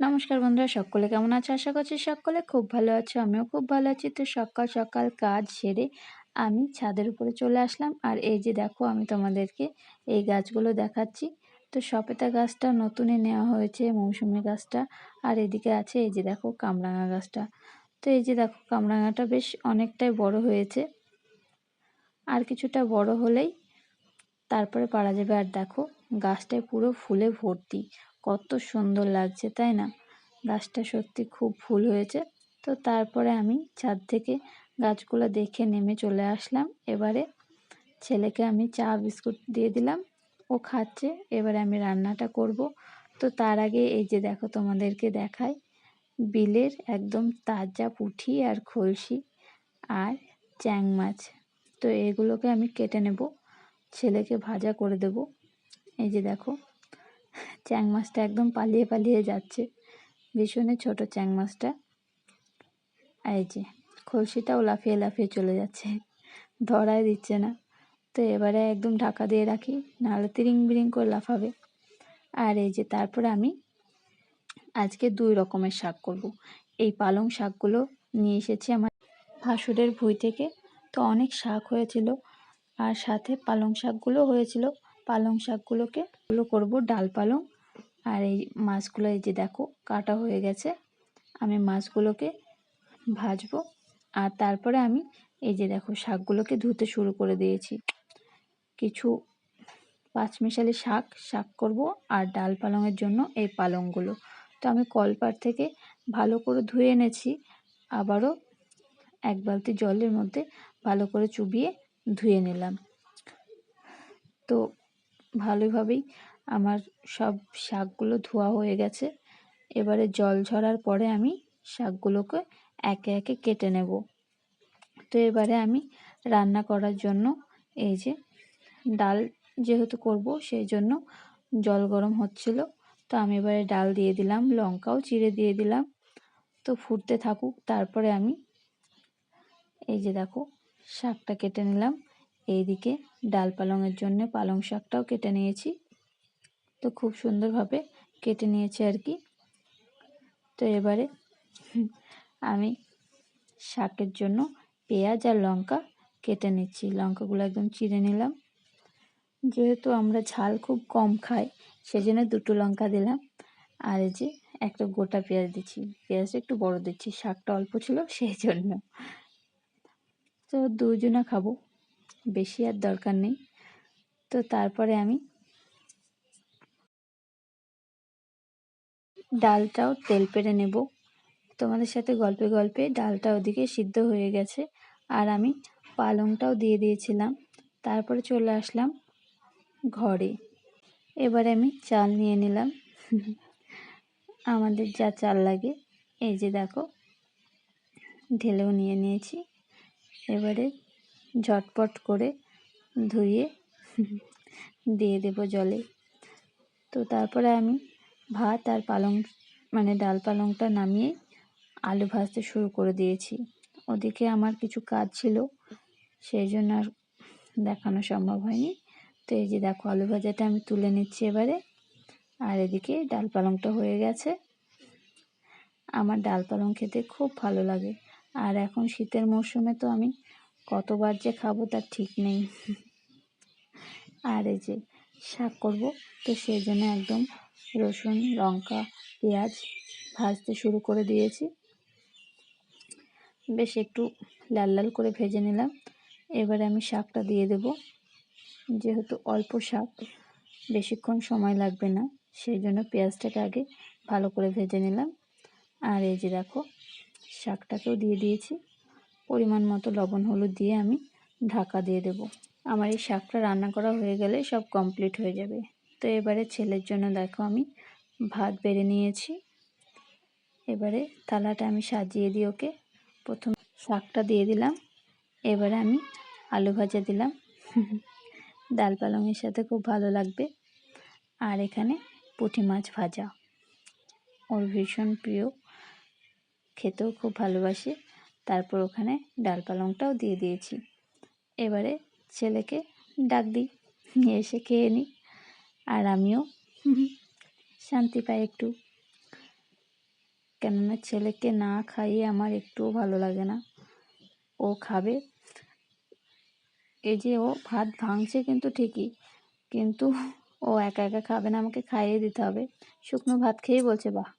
নমস্কার বন্ধুরা, সকলে কেমন আছো? আশা করছি সকলে খুব ভালো আছো, আমিও খুব ভালো আছি। তো সকাল সকাল কাজ সেরে আমি ছাদের উপরে চলে আসলাম। আর এই যে দেখো, আমি তোমাদেরকে এই গাছগুলো দেখাচ্ছি। তো সপেতা গাছটা নতুনই নেওয়া হয়েছে, মৌসুমি গাছটা। আর এদিকে আছে এই যে দেখো, কামরাঙা গাছটা। তো এই যে দেখো, কামরাঙাটা বেশ অনেকটাই বড় হয়েছে। আর কিছুটা বড় হলেই তারপরে পারা যাবে। আর দেখো, গাছটায় পুরো ফুলে ভর্তি। কত সুন্দর লাগছে, তাই না? গাছটা সত্যি খুব ফুল হয়েছে। তো তারপরে আমি ছাদ থেকে গাছগুলো দেখে নেমে চলে আসলাম। এবারে ছেলেকে আমি চা বিস্কুট দিয়ে দিলাম। ও খাচ্ছে, এবারে আমি রান্নাটা করব। তো তার আগে এই যে দেখো তোমাদেরকে দেখাই, বিলের একদম তাজা পুঁটি আর খলসি আর চ্যাং মাছ। তো এগুলোকে আমি কেটে নেব, ছেলেকে ভাজা করে দেব। এই যে দেখো চ্যাং মাছটা একদম পালিয়ে পালিয়ে যাচ্ছে। ভীষণই ছোট চ্যাং মাছটা এই যে খলসিটাও লাফিয়ে লাফিয়ে চলে যাচ্ছে। ধরাই দিচ্ছে না। তো এবারে একদম ঢাকা দিয়ে রাখি, নাহলে তিরিং বিরিং করে লাফাবে। আর এই যে, তারপরে আমি আজকে দুই রকমের শাক করব। এই পালং শাকগুলো নিয়ে এসেছি আমার ভাসুরের ভুঁই থেকে। তো অনেক শাক হয়েছিল। আর সাথে পালং শাকগুলো হয়েছিল। পালং শাকগুলোকে গুলো করব ডাল পালং। আর এই মাছগুলো এই যে দেখো, কাটা হয়ে গেছে। আমি মাছগুলোকে ভাজবো আর তারপরে আমি এই যে দেখো, শাকগুলোকে ধুতে শুরু করে দিয়েছি। কিছু পাঁচমিশালি শাক শাক করব আর ডাল পালংয়ের জন্য এই পালংগুলো। তো আমি কলপার থেকে ভালো করে ধুয়ে এনেছি, আবারও এক বালতি জলের মধ্যে ভালো করে চুবিয়ে ধুয়ে নিলাম। তো ভালোভাবেই আমার সব শাকগুলো ধোয়া হয়ে গেছে। এবারে জল ঝরার পরে আমি শাকগুলোকে একে একে কেটে নেব। তো এবারে আমি রান্না করার জন্য এই যে ডাল যেহেতু করব, সেই জন্য জল গরম হচ্ছিল। তো আমি এবারে ডাল দিয়ে দিলাম, লঙ্কাও চিড়ে দিয়ে দিলাম। তো ফুটতে থাকুক, তারপরে আমি এই যে দেখো শাকটা কেটে নিলাম। এইদিকে ডাল পালংয়ের জন্য পালং শাকটাও কেটে নিয়েছি। তো খুব সুন্দরভাবে কেটে নিয়েছে আর কি। তো এবারে আমি শাকের জন্য পেঁয়াজ আর লঙ্কা কেটে নিচ্ছি। লঙ্কাগুলো একদম চিড়ে নিলাম। যেহেতু আমরা ঝাল খুব কম খাই, সেজন্য দুটো লঙ্কা দিলাম। আর এই যে একটা গোটা পেঁয়াজ দিচ্ছি। পেঁয়াজটা একটু বড় দিচ্ছি, শাকটা অল্প ছিল সেই জন্য। তো দুজনা খাব, বেশি আর দরকার নেই। তো তারপরে আমি ডালটাও তেল পেড়ে নেব। তোমাদের সাথে গল্পে গল্পে ডালটা ওদিকে সিদ্ধ হয়ে গেছে আর আমি পালংটাও দিয়ে দিয়েছিলাম। তারপরে চলে আসলাম ঘরে। এবারে আমি চাল নিয়ে নিলাম। আমাদের যা চাল লাগে, এই যে দেখো, ঢেলেও নিয়ে নিয়েছি। এবারে ঝটপট করে ধুয়ে দিয়ে দেব জলে। তো তারপরে আমি ভাত আর পালং মানে ডাল পালংটা নামিয়ে আলু ভাজতে শুরু করে দিয়েছি। ওদিকে আমার কিছু কাজ ছিল, সেই জন্য আর দেখানো সম্ভব হয়নি। তো এই যে দেখো, আলু ভাজাটা আমি তুলে নিচ্ছি এবারে। আর এদিকে ডাল পালংটা হয়ে গেছে। আমার ডাল পালং খেতে খুব ভালো লাগে। আর এখন শীতের মরশুমে তো আমি কতবার যে খাব তার ঠিক নেই। আর এই যে শাক করব, তো সেই জন্য একদম রসুন, লঙ্কা, পেঁয়াজ ভাজতে শুরু করে দিয়েছি। বেশ একটু লাল লাল করে ভেজে নিলাম। এবারে আমি শাকটা দিয়ে দেব। যেহেতু অল্প শাক, বেশিক্ষণ সময় লাগবে না, সেই জন্য পেঁয়াজটাকে আগে ভালো করে ভেজে নিলাম। আর এই যে দেখো, শাকটাকেও দিয়ে দিয়েছি। পরিমাণ মতো লবণ, হলুদ দিয়ে আমি ঢাকা দিয়ে দেব। আমার এই শাকটা রান্না করা হয়ে গেলে সব কমপ্লিট হয়ে যাবে। তো এবারে ছেলের জন্য দেখো আমি ভাত বেড়ে নিয়েছি। এবারে থালাটা আমি সাজিয়ে দিই ওকে প্রথম শাকটা দিয়ে দিলাম। এবারে আমি আলু ভাজা দিলাম। ডাল পালংয়ের সাথে খুব ভালো লাগবে। আর এখানে পুঁটি মাছ ভাজা। ওর ভীষণ প্রিয়। খেতেও খুব ভালোবাসে। তারপর ওখানে ডাল পালংটাও দিয়ে দিয়েছি। এবারে ছেলেকে ডাক দিই। এসে খেয়ে নিই। আর আমিও। শান্তি পাই একটু। কেননা ছেলেকে না খাইয়ে আমার একটুও ভালো লাগে না। ও খাবে। এই যে ও ভাত ভাঙছে কিন্তু ঠিকই, কিন্তু ও একা একা খাবে না, আমাকে খাইয়ে দিতে হবে। শুকনো ভাত খেয়েই বলছে, বাহ!